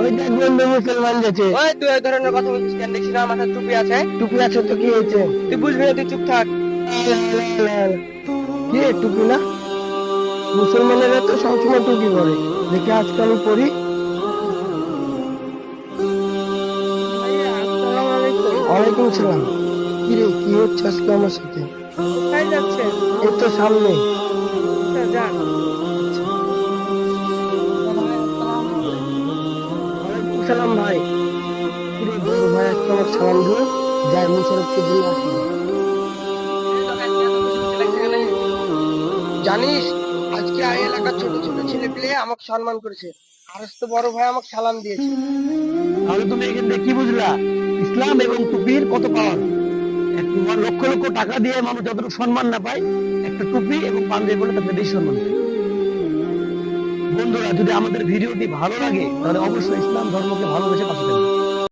ওই দেখ মুসলমান গেছে। ওই তুই এই ধরনের কথা বলছিস কেন? দেখছিস না মাথায় টুপি আছে। টুপি আছে তো কি হয়েছে? তুই বুঝবি না তুই চুপ থাক। কি টুপি না? মুসলমানেরা তো সবসময় টুপি পরে। দেখি আজকে আমি পড়ি ওয়ালাইকুম সালাম। কি রে কি হচ্ছে আজকে আমার সাথে? কোথায় যাচ্ছে এই তো সামনে। সালাম ভাই বড় ভাই জানিস, আজকে এলাকার ছোট ছোট ছেলে পেলে আমাকে সম্মান করেছে। আর তো বড় ভাই আমাকে সালাম দিয়েছে। তাহলে তুমি এখান থেকে কি বুঝলা? ইসলাম এবং টুপির কত পাওয়ার? লক্ষ লক্ষ টাকা দিয়ে মানুষ যতটুকু সম্মান না পায়, একটা টুপি এবং পাঞ্জাবি বলে তাদের বেশি সম্মান। পায় বন্ধুরা যদি আমাদের ভিডিওটি ভালো লাগে তাহলে অবশ্যই ইসলাম ধর্মকে ভালোবেসে পাশে থাকবে